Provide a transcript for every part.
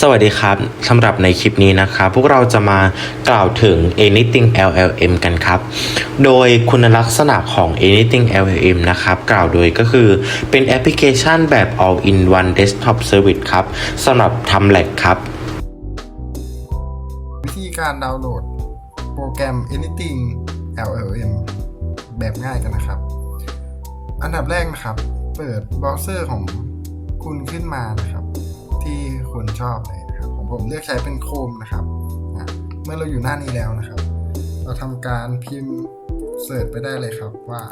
สวัสดีครับสำหรับในคลิปนี้นะครับ พวกเราจะมากล่าวถึง Anything LLM กันครับ โดยคุณลักษณะของ Anything LLM นะครับ กล่าวโดยก็คือเป็นแอปพลิเคชันแบบ all in one desktop service ครับสำหรับทำแหลกครับ วิธีการดาวน์โหลดโปรแกรม Anything LLM แบบง่ายกันนะครับ อันดับแรกนะครับ เปิดเบราว์เซอร์ของคุณขึ้นมานะครับ ที่คุณชอบเลยนะครับของผมเลือกใช้เป็น Chrome นะครับอะเมื่อเราอยู่หน้านี้แล้วนะครับ เราทำการพิมพ์เสิร์ชไปได้เลยครับว่า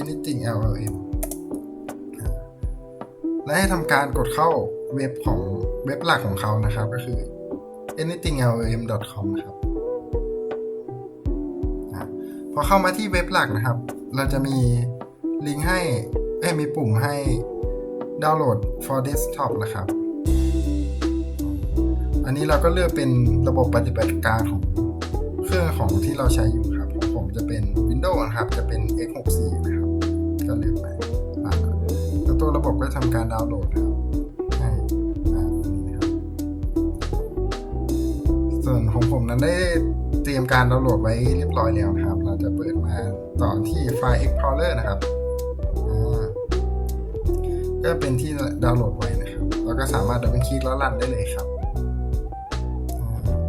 Anything LLM อะและให้ทำการกดเข้าเว็บของเว็บหลักของเขานะครับ ก็คือ anythingllm.com นะครับอะพอเข้ามาที่เว็บหลักนะครับ เราจะมีลิงก์ให้มีปุ่มให้ดาวน์โหลด for desktop นะครับ อันนี้เราก็เลือกเป็นระบบปฏิบัติการของเครื่องของที่เราใช้อยู่ครับของผมจะเป็น Windows นะครับ จะเป็น x64 นะครับ ก็เลือกไปอะแล้วตัวระบบก็ทำการดาวน์โหลดครับให้อ่าอันนี้ครับส่วนของผมนั้นได้เตรียมการดาวน์โหลดไว้เรียบร้อยแล้วครับ เราจะเปิดมาต่อที่ไฟล์ Explorer นะครับก็เป็นที่ดาวน์โหลดไว้นะครับเราก็สามารถดับเบิลคลิกแล้วรันได้เลยครับ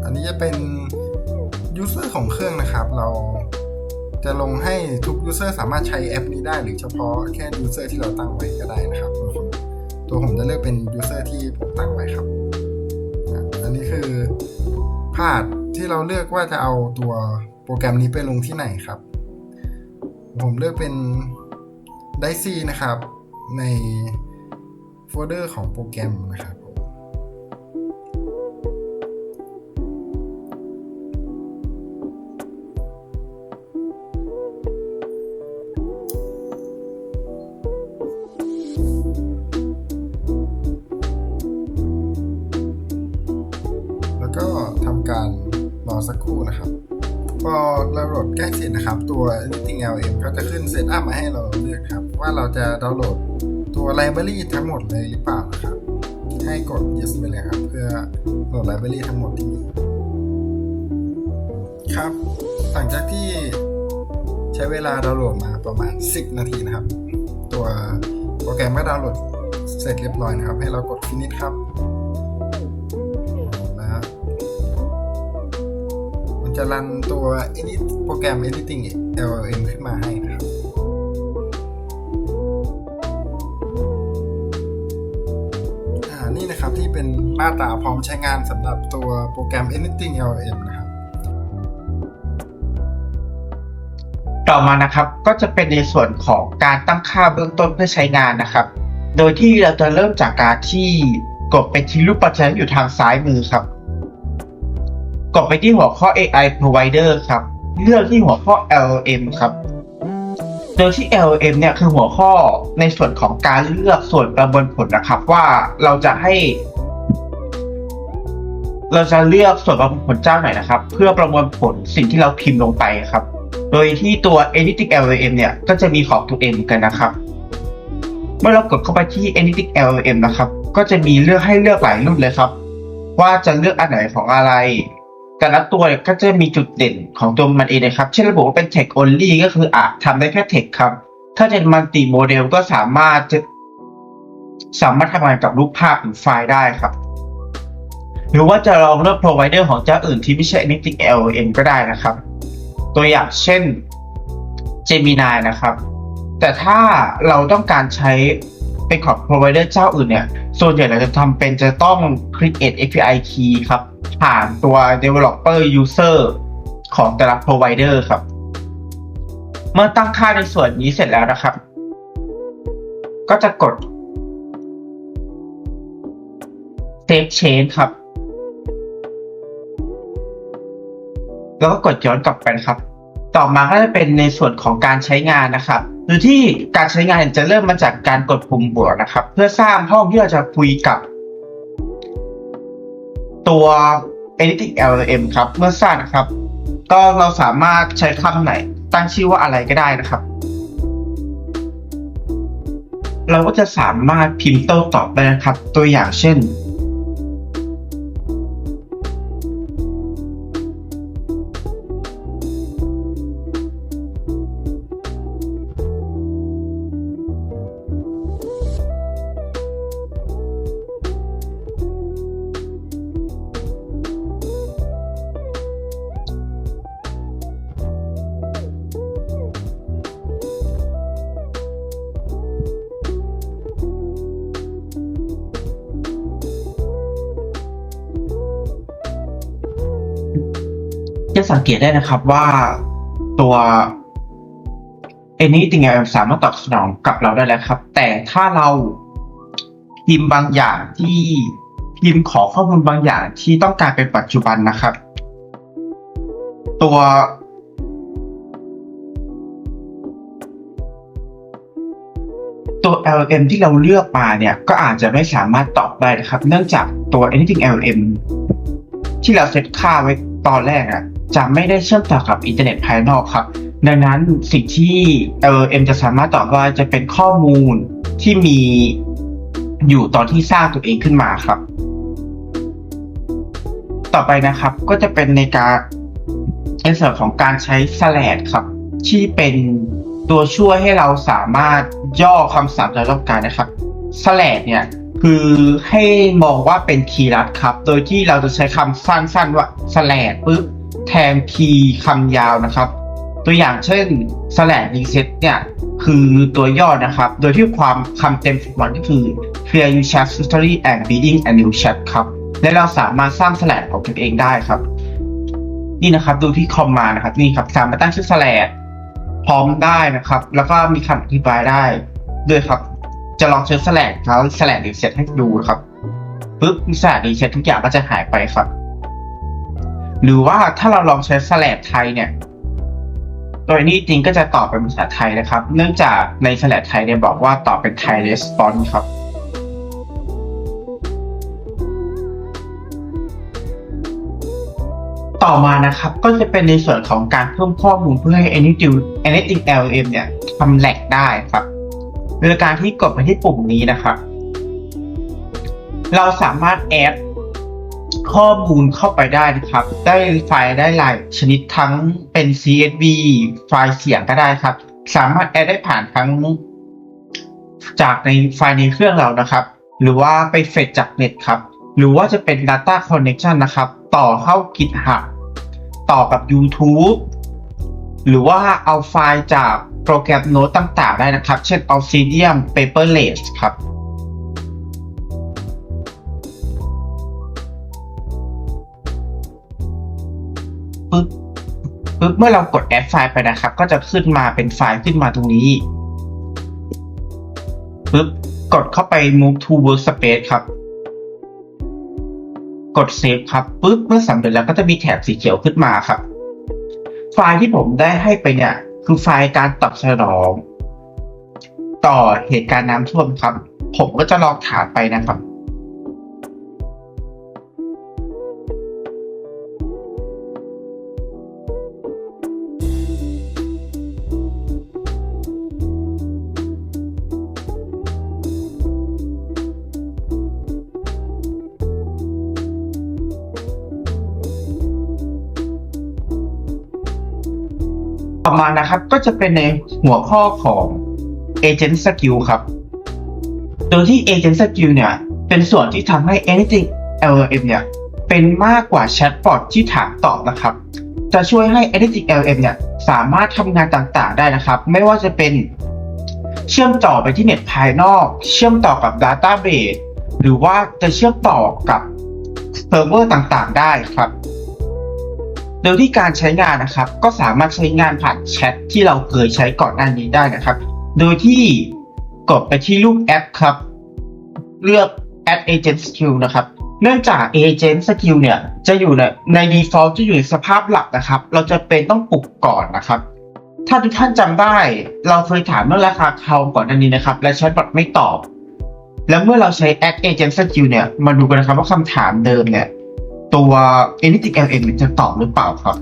อันนี้จะเป็น user ของเครื่องนะครับ เราจะลงให้ทุก user สามารถใช้แอปนี้ได้ หรือเฉพาะแค่ user ที่เราตั้งไว้ก็ได้นะครับ ตัวผมจะเลือกเป็น user ที่ผมตั้งไว้ครับ อันนี้คือพาดที่เราเลือกว่าจะเอาตัวโปรแกรมนี้ไปลงที่ไหนครับ ผมเลือกเป็น d i c e นะครับ ในโฟลเดอร์ของโปรแกรมนะครับ สักครู่นะครับ พอเราโหลดใกล้เสร็จนะครับ ตัว Editing LM ก็จะขึ้นเซตอัพมาให้เราเลือกครับ ว่าเราจะดาวน์โหลดตัวไลบรารีทั้งหมดเลยหรือเปล่านะครับ ให้กด yes ไปเลยครับ เพื่อโหลดไลบรารีทั้งหมดที่มีครับ หลังจากที่ใช้เวลาดาวน์โหลดมาประมาณ 10 นาทีนะครับ ตัวโปรแกรมก็ดาวน์โหลดเสร็จเรียบร้อยนะครับ ให้เรากด finish ครับ จะรันตัว edit โปรแกรม editing LLM ขึ้นมาให้นะครับ อ่า นี่นะครับที่เป็นหน้าตาพร้อมใช้งานสำหรับตัวโปรแกรม editing LLM นะครับ ต่อมานะครับก็จะเป็นในส่วนของการตั้งค่าเบื้องต้นเพื่อใช้งานนะครับ โดยที่เราจะเริ่มจากการที่กดไปที่รูปปัจจัยอยู่ทางซ้ายมือครับ ดไปที่หัวข้อ AI Provider ครับ เลือกที่หัวข้อ LLM ครับโดยที่ LLM เนี่ยคือหัวข้อในส่วนของการเลือกส่วนประมวลผลนะครับ ว่าเราจะให้ เราจะเลือกส่วนประมวลผลเจ้าไหนนะครับ เพื่อประมวลผลสิ่งที่เราพิมพ์ลงไปครับ โดยที่ตัว Anything LLM เนี่ยก็จะมีของตัวเองกันนะครับ เมื่อเรากดเข้าไปที่ Anything LLM นะครับ ก็จะมีเลือกให้เลือกหลายรุ่นเลยครับ ว่าจะเลือกอันไหนของอะไร แต่ละตัวก็จะมีจุดเด่นของตัวมันเองนะครับ เช่นระบุว่าเป็น Text only ก็คืออาจทำได้แค่ Text ครับ ถ้าเป็น multi model ก็สามารถจะสามารถทำงานกับรูปภาพหรือไฟล์ได้ครับ หรือว่าจะลองเลือก provider ของเจ้าอื่นที่ไม่ใช่ Anything LLM ก็ได้นะครับ ตัวอย่างเช่น Gemini นะครับ แต่ถ้าเราต้องการใช้ เป็นของ provider เจ้าอื่นเนี่ย ส่วนใหญ่เราจะทำเป็นจะต้อง create API key ครับ ผ่านตัว developer user ของแต่ละ provider ครับ เมื่อตั้งค่าในส่วนนี้เสร็จแล้วนะครับ ก็จะกด save change ครับ แล้วก็กดย้อนกลับไปนะครับ ต่อมาก็จะเป็นในส่วนของการใช้งานนะครับ หรือที่การใช้งานจะเริ่มมาจากการกดปุ่มบวกนะครับ เพื่อสร้างห้องที่เราจะคุยกับ ตัว editing LLM ครับเมื่อสร้างนะครับ ก็เราสามารถใช้คำไหน ตั้งชื่อว่าอะไรก็ได้นะครับ เราก็จะสามารถพิมพ์โต้ตอบได้นะครับ ตัวอย่างเช่น จะสังเกตได้นะครับว่าตัว anything else สามารถตอบสนองกับเราได้แล้วครับ แต่ถ้าเราพิมพ์บางอย่างที่พิมพ์ขอข้อมูลบางอย่างที่ต้องการเป็นปัจจุบันนะครับ ตัวตัว LLM ที่เราเลือกมาเนี่ย ก็อาจจะไม่สามารถตอบได้นะครับ เนื่องจากตัว anything LLM ที่เราเซตค่าไว้ตอนแรกอะจะไม่ได้เชื่อมต่อกับอินเทอร์เน็ตภายนอกครับ ดังนั้นสิ่งที่ LLM จะสามารถตอบได้จะเป็นข้อมูลที่มีอยู่ตอนที่สร้างตัวเองขึ้นมาครับ ต่อไปนะครับก็จะเป็นในการในส่วนของการใช้ slash ครับ ที่เป็นตัวช่วยให้เราสามารถย่อคำศัพท์เราต้องการนะครับ slash เนี่ย คือให้มองว่าเป็นคีย์ลัดครับ โดยที่เราจะใช้คำสั้นๆว่า slash ปุ๊บแทนคีย์คำยาวนะครับ ตัวอย่างเช่น slash reset เนี่ยคือตัวย่อนะครับ โดยที่ความคำเต็มของมันก็คือ clear your chat history and building a new chat ครับ และเราสามารถสร้าง slash ของตัวเองได้ครับ นี่นะครับดูที่คอมมานะครับนี่ครับสามารถตั้งชื่อ slash พร้อมได้นะครับ แล้วก็มีคำอธิบายได้ด้วยครับ จะลองเชิญ slash แล้ว slash reset ให้ดูครับปุ๊บ slash reset ทุกอย่างก็จะหายไปครับ หรือว่าถ้าเราลองใช้ slash ไทยเนี่ยโดยนี้จริงก็จะตอบเป็นภาษาไทยนะครับ เนื่องจากในแสลดไทยเนี่ยบอกว่าตอบเป็นไทย response ครับต่อมานะครับก็จะเป็นในส่วนของการเพิ่มข้อมูลเพื่อให้ Anything Anything LLM เนี่ยทำแหลกได้ครับ โดยการที่กดไปที่ปุ่มนี้นะครับ เราสามารถแอดข้อมูลเข้าไปได้นะครับ ได้ไฟล์ได้หลายชนิดทั้งเป็น CSV ไฟล์เสียงก็ได้ครับ สามารถแอดได้ผ่านทั้ง จากในไฟล์ในเครื่องเรานะครับ หรือว่าไปเฟดจากเน็ตครับ หรือว่าจะเป็น Data Connection นะครับ ต่อเข้า GitHub ต่อกับ YouTube หรือว่าเอาไฟล์จาก โปรแกรมโน้ตต่างๆ ได้นะครับ เช่น Obsidian Paperless ครับปึ๊บปึ๊บเมื่อเรากดแอดไฟล์ไปนะครับ ก็จะขึ้นมาเป็นไฟล์ขึ้นมาตรงนี้ปึ๊บกดเข้าไป move to workspace ครับ กด save ครับปึ๊บเมื่อสำเร็จแล้วก็จะมีแถบสีเขียวขึ้นมาครับ ไฟล์ที่ผมได้ให้ไปเนี่ย คือไฟล์การตอบสนอง ต่อเหตุการณ์น้ำท่วมครับ ผมก็จะลองถามไปนะครับ ต่อมานะครับก็จะเป็นในหัวข้อของ Agent Skill ครับ โดยที่ Agent Skill เนี่ย เป็นส่วนที่ทำให้ Anything LLM เนี่ย เป็นมากกว่าแชทบอทที่ถามตอบนะครับ จะช่วยให้ Anything LLM เนี่ย สามารถทำงานต่างๆ ได้นะครับ ไม่ว่าจะเป็นเชื่อมต่อไปที่เน็ตภายนอก เชื่อมต่อกับ Database หรือว่าจะเชื่อมต่อกับเซิร์ฟเวอร์ต่างๆ ได้ครับ โดยที่การใช้งานนะครับ ก็สามารถใช้งานผ่านแชทที่เราเคยใช้ก่อนหน้านี้ได้นะครับ โดยที่กดไปที่รูปแอปครับ เลือก Add Agent Skill นะครับ เนื่องจาก Agent Skill เนี่ย จะอยู่ในใน default จะอยู่ในสภาพหลักนะครับ เราจะเป็นต้องปลุกก่อนนะครับ ถ้าทุกท่านจำได้เราเคยถามเรื่องราคาคาก่อนหน้านี้นะครับ และแชทบอทไม่ตอบ แล้วเมื่อเราใช้ Add Agent Skill เนี่ย มาดูกันนะครับว่าคำถามเดิมเนี่ย ตัว Anything LM จะตอบหรือเปล่าครับ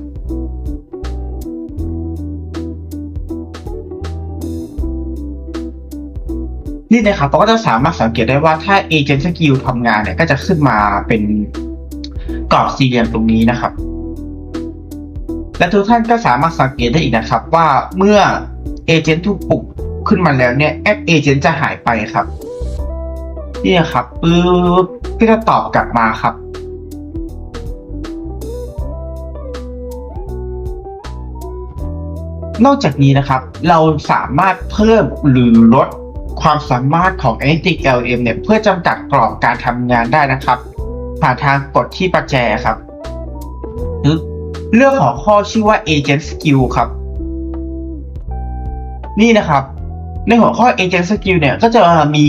นี่นะครับเราก็จะสามารถสังเกตได้ว่าถ้า Agent Skill ทำงานเนี่ยก็จะขึ้นมาเป็นกรอบสี่เหลี่ยมตรงนี้นะครับ และทุกท่านก็สามารถสังเกตได้อีกนะครับ ว่าเมื่อ Agent ถูกปลุกขึ้นมาแล้วเนี่ยแอป Agent จะหายไปครับนี่นะครับปึ๊บก็จะตอบกลับมาครับ นอกจากนี้นะครับ เราสามารถเพิ่มหรือลดความสามารถของ Anything LM เนี่ยเพื่อจำกัดกรอบการทำงานได้นะครับ ผ่านทางกดที่ประแจครับปึ๊บเรื่องของข้อชื่อว่า agent skill ครับ นี่นะครับ ในหัวข้อ agent skill เนี่ยก็จะมี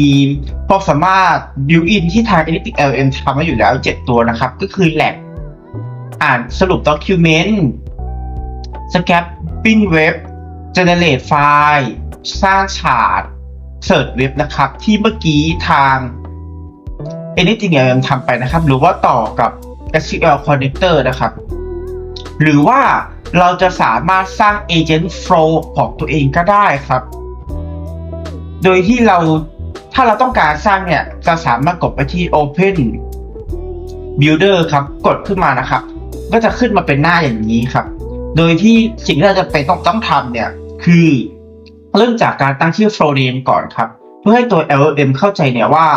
ความสามารถ built in ที่ทาง Analytic LM ทำไว้อยู่แล้ว 7 ตัวนะครับ ก็คือ lab อ่านสรุป document scap scraping web generate ไฟล์สร้างฉาด search web นะครับ ที่เมื่อกี้ทาง Anything LM ทำไปนะครับ หรือว่าต่อกับ SQL connector นะครับ หรือว่าเราจะสามารถสร้าง agent flow ของตัวเองก็ได้ครับ โดยที่เราถ้าเราต้องการสร้างเนี่ย จะสามารถกดไปที่ open builder ครับ กดขึ้นมานะครับ ก็จะขึ้นมาเป็นหน้าอย่างนี้ครับ โดยที่สิ่งที่เราจะเป็นต้องต้องทำเนี่ย คือเริ่มจากการตั้งชื่อ flow name ก่อนครับ เพื่อให้ตัว LLM เข้าใจเนี่ยว่า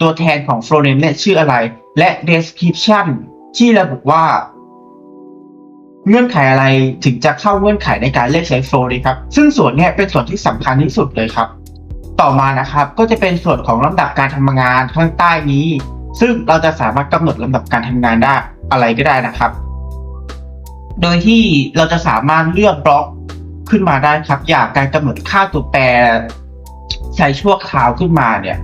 ตัวแทนของ flow name เนี่ยชื่ออะไร และ description ที่ระบุว่า เงื่อนไขอะไรถึงจะเข้าเงื่อนไขในการเรียกใช้ flow นี้ครับ ซึ่งส่วนนี้เป็นส่วนที่สำคัญที่สุดเลยครับ ต่อมานะครับก็จะเป็นส่วนของลำดับการทำงานข้างใต้นี้ ซึ่งเราจะสามารถกำหนดลำดับการทำงานได้อะไรก็ได้นะครับ โดยที่เราจะสามารถเลือกบล็อกขึ้นมาได้ครับ อย่างการกำหนดค่าตัวแปรใช้ชั่วคราวขึ้นมาเนี่ย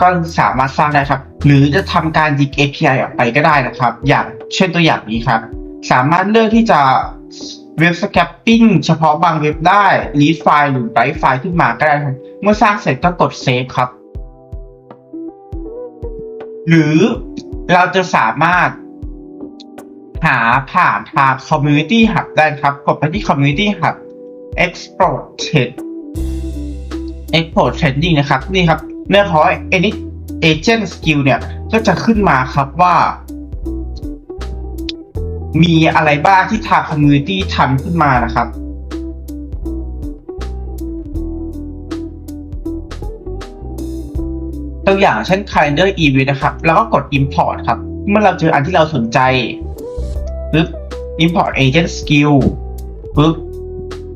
ก็สามารถสร้างได้ครับ หรือจะทำการยิง API ออกไปก็ได้นะครับ อย่างเช่นตัวอย่างนี้ครับ สามารถเลือกที่จะเว็บสแคปปิ้งเฉพาะบางเว็บได้ read ไฟล์หรือ write ไฟล์ขึ้นมาก็ได้ครับเมื่อสร้างเสร็จก็กด save ครับ หรือเราจะสามารถ หาผ่านทาง community hub ได้ครับ กดไปที่ community hub export trend export trending นะครับ นี่ครับเนื้อของ any agent skill เนี่ย ก็จะขึ้นมาครับว่า มีอะไรบ้างที่ทาง community ทำขึ้นมานะครับตัวอย่างเช่น calendar event นะครับ แล้วก็กด import ครับ เมื่อเราเจออันที่เราสนใจ import agent skill ปึ๊บ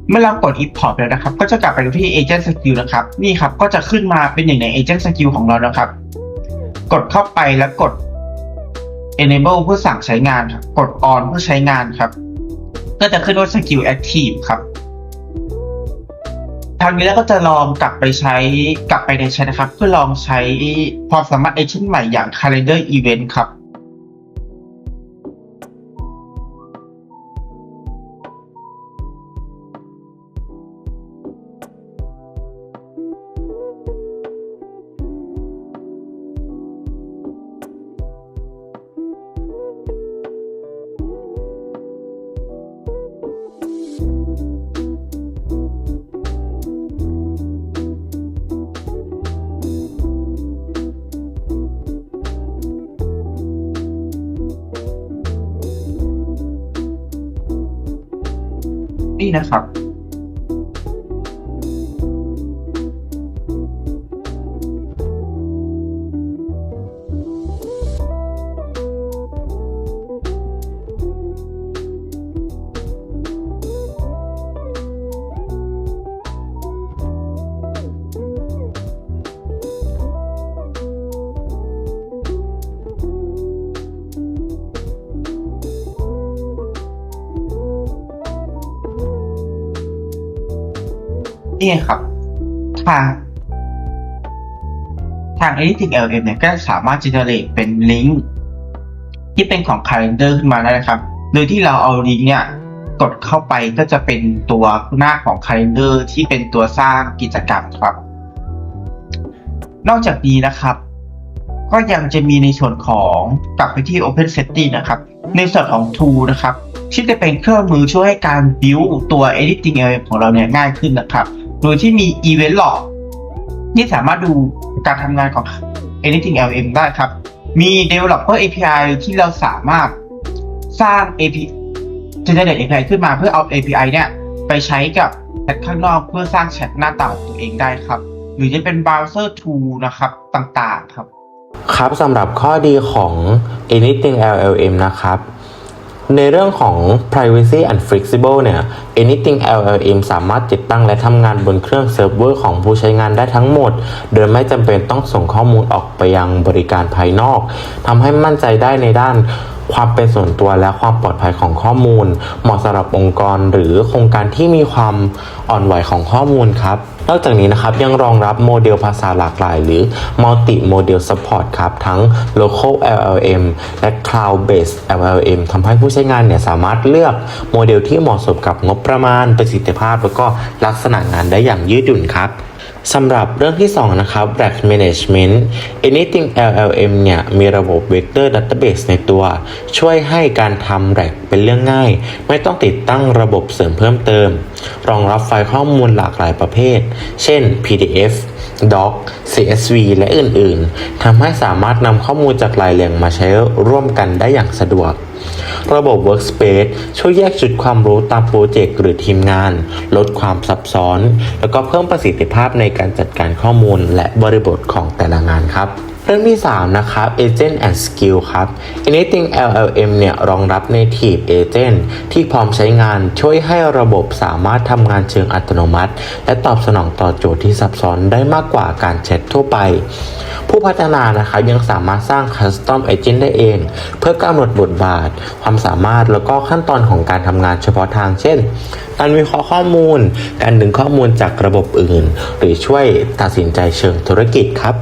เมื่อเรากด import แล้วนะครับ ก็จะกลับไปที่ agent skill นะครับ นี่ครับก็จะขึ้นมาเป็นหนึ่งใน agent skill ของเรานะครับ กดเข้าไปแล้วกด enable เพื่อสั่งใช้งานครับกด on เพื่อใช้งานครับ ก็จะขึ้นว่า skill active ครับทางนี้แล้วก็จะลองกลับไปใช้กลับไปในใช้นะครับ เพื่อลองใช้ความสามารถ agent ใหม่อย่าง calendar event ครับ นี่นะครับ นี่ครับ ทาง ทาง Editing LM เนี่ยก็สามารถ generate เป็นลิงก์ที่เป็นของ Calendar ขึ้นมาได้นะครับ โดยที่เราเอาลิงก์เนี่ยกดเข้าไปก็จะเป็นตัวหน้าของ Calendar ที่เป็นตัวสร้างกิจกรรมครับ นอกจากนี้นะครับ ก็ยังจะมีในส่วนของกลับไปที่ Open Setting นะครับ ในส่วนของ Tool นะครับที่จะเป็นเครื่องมือช่วยให้การ build ตัว Editing LM ของเราเนี่ยง่ายขึ้นนะครับ โดยที่มี Event Log ที่สามารถดูการทำงานของ Editing LM ได้ครับ มี Developer API ที่เราสามารถสร้าง API Generate API ขึ้นมาเพื่อเอา API เนี่ย ไปใช้กับแชทข้างนอกเพื่อสร้างแชทหน้าต่างตัวเองได้ครับ หรือจะเป็น Browser Tool นะครับต่างๆครับ ครับสำหรับข้อดีของ Anything LLM นะครับ ในเรื่องของ privacy and flexible เนี่ย Anything LLM สามารถติดตั้งและทำงานบนเครื่องเซิร์ฟเวอร์ของผู้ใช้งานได้ทั้งหมด โดยไม่จำเป็นต้องส่งข้อมูลออกไปยังบริการภายนอกทำให้มั่นใจได้ในด้าน ความเป็นส่วนตัวและความปลอดภัยของข้อมูล เหมาะสำหรับองค์กรหรือโครงการที่มีความอ่อนไหวของข้อมูลครับนอกจากนี้นะครับยังรองรับโมเดลภาษาหลากหลาย หรือ Multi Model Support ครับ ทั้ง Local LLM และ Cloud Based LLM ทำให้ผู้ใช้งานเนี่ยสามารถเลือกโมเดลที่เหมาะสมกับงบประมาณประสิทธิภาพ แล้วก็ลักษณะงานได้อย่างยืดหยุ่นครับ สำหรับเรื่องที่ 2 นะครับ Rack Management Anything LLM เนี่ย มีระบบ Vector Database ในตัว ช่วยให้การทำ Rack เป็นเรื่องง่าย ไม่ต้องติดตั้งระบบเสริมเพิ่มเติม รองรับไฟล์ข้อมูลหลากหลายประเภท เช่น PDF Doc CSV และอื่น ๆทำให้สามารถนำข้อมูลจากหลายแหล่งมาใช้ร่วมกันได้อย่างสะดวก ระบบ Workspace ช่วยแยกจุดความรู้ตามโปรเจกต์หรือทีมงาน ลดความซับซ้อน แล้วก็เพิ่มประสิทธิภาพในการจัดการข้อมูลและบริบทของแต่ละงานครับ เรื่องที่ 3 นะครับ Agent and Skill ครับ Anything LLM เนี่ยรองรับ Native Agent ที่พร้อมใช้งานช่วยให้ระบบสามารถทำงานเชิงอัตโนมัติ และตอบสนองต่อโจทย์ที่ซับซ้อนได้มากกว่าการแชททั่วไป ผู้พัฒนานะครับยังสามารถสร้าง Custom Agent ได้เอง เพื่อกำหนดบทบาท ความสามารถแล้วก็ขั้นตอนของการทำงานเฉพาะทาง เช่น การวิเคราะห์ข้อมูล การดึงข้อมูลจากระบบอื่น หรือช่วยตัดสินใจเชิงธุรกิจครับ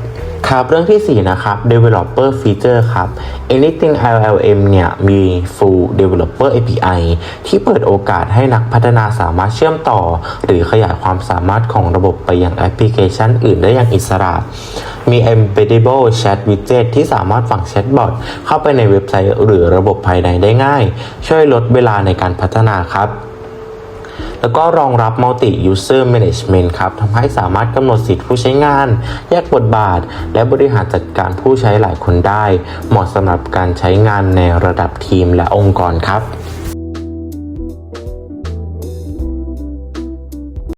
ครับเรื่องที่ 4 นะครับ Developer Feature ครับ Anything LLM เนี่ยมี Full Developer API ที่เปิดโอกาสให้นักพัฒนาสามารถเชื่อมต่อ หรือขยายความสามารถของระบบไปยังแอปพลิเคชันอื่นได้อย่างอิสระ มี Embeddable Chat Widget ที่สามารถฝังแชทบอทเข้าไปในเว็บไซต์หรือระบบภายในได้ง่าย ช่วยลดเวลาในการพัฒนาครับ แล้วก็รองรับ Multi User Management ครับทำให้สามารถกำหนดสิทธิผู้ใช้งาน แยกบทบาท และบริหารจัดการผู้ใช้หลายคนได้ เหมาะสำหรับการใช้งานในระดับทีมและองค์กรครับ